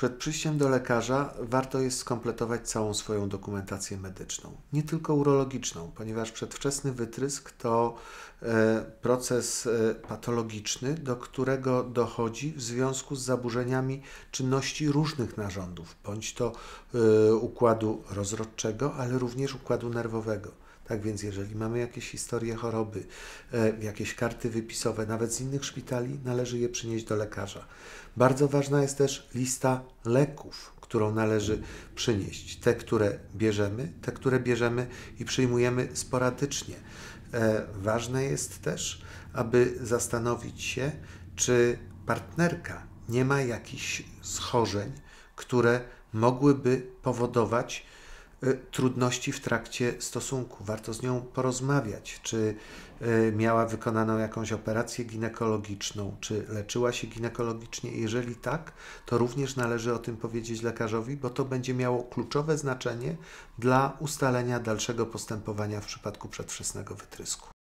Przed przyjściem do lekarza warto jest skompletować całą swoją dokumentację medyczną, nie tylko urologiczną, ponieważ przedwczesny wytrysk to e, proces e, patologiczny, do którego dochodzi w związku z zaburzeniami czynności różnych narządów, bądź to e, układu rozrodczego, ale również układu nerwowego. Tak więc, jeżeli mamy jakieś historie choroby, jakieś karty wypisowe, nawet z innych szpitali, należy je przynieść do lekarza. Bardzo ważna jest też lista leków, którą należy przynieść. Te, które bierzemy, te, które bierzemy i przyjmujemy sporadycznie. E, ważne jest też, aby zastanowić się, czy partnerka nie ma jakichś schorzeń, które mogłyby powodować trudności w trakcie stosunku. Warto z nią porozmawiać, czy y, miała wykonaną jakąś operację ginekologiczną, czy leczyła się ginekologicznie. Jeżeli tak, to również należy o tym powiedzieć lekarzowi, bo to będzie miało kluczowe znaczenie dla ustalenia dalszego postępowania w przypadku przedwczesnego wytrysku.